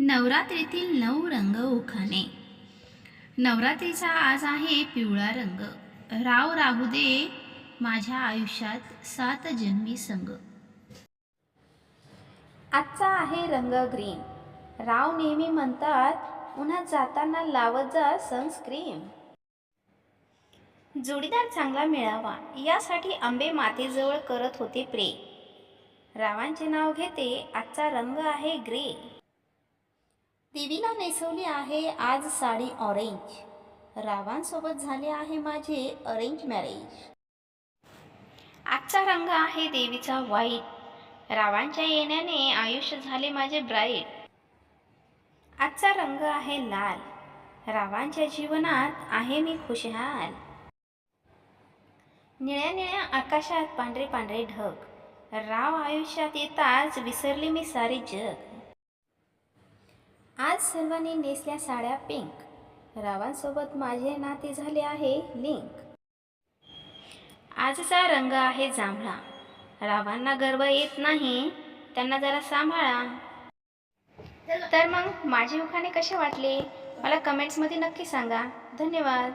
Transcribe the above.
नवरात्रीतील नऊ रंग उखाणे. नवरात्रीचा आज आहे पिवळा रंग. राव राहू दे माझ्या आयुष्यात सात जन्मी संग. आजचा आहे रंग ग्रीन. राव नेहमी म्हणतात उन्हात जाताना लावत जा सनस्क्रीन. जोडीदार चांगला मिळावा. यासाठी आंबे मातेजवळ करत होते प्रे. रावांचे नाव घेते आजचा रंग आहे ग्रे. देवीला नेसवली आहे आज साडी ऑरेंज रावांसोबत झाले आहे माझे अरेंज मॅरेज आजचा रंग आहे देवीचा व्हाईट रावांच्या येण्याने आयुष्य झाले माझे ब्राईट आजचा रंग आहे लाल. रावांच्या जीवनात आहे मी खुशहाल. निळ्या निळ्या आकाशात पांढरे पांढरे ढग. राव आयुष्यात येताच विसरले मी सारे जग. आज सर्वांनी नेसल्या साड्या पिंक. रावांसोबत माझे नाते झाले आहे लिंक. आजचा रंग आहे जांभळा. रावांना गर्व येत नाही. त्यांना जरा सांभाळा. तर मग माझे उखाणे कसे वाटले? मला कमेंट्समध्ये नक्की सांगा. धन्यवाद.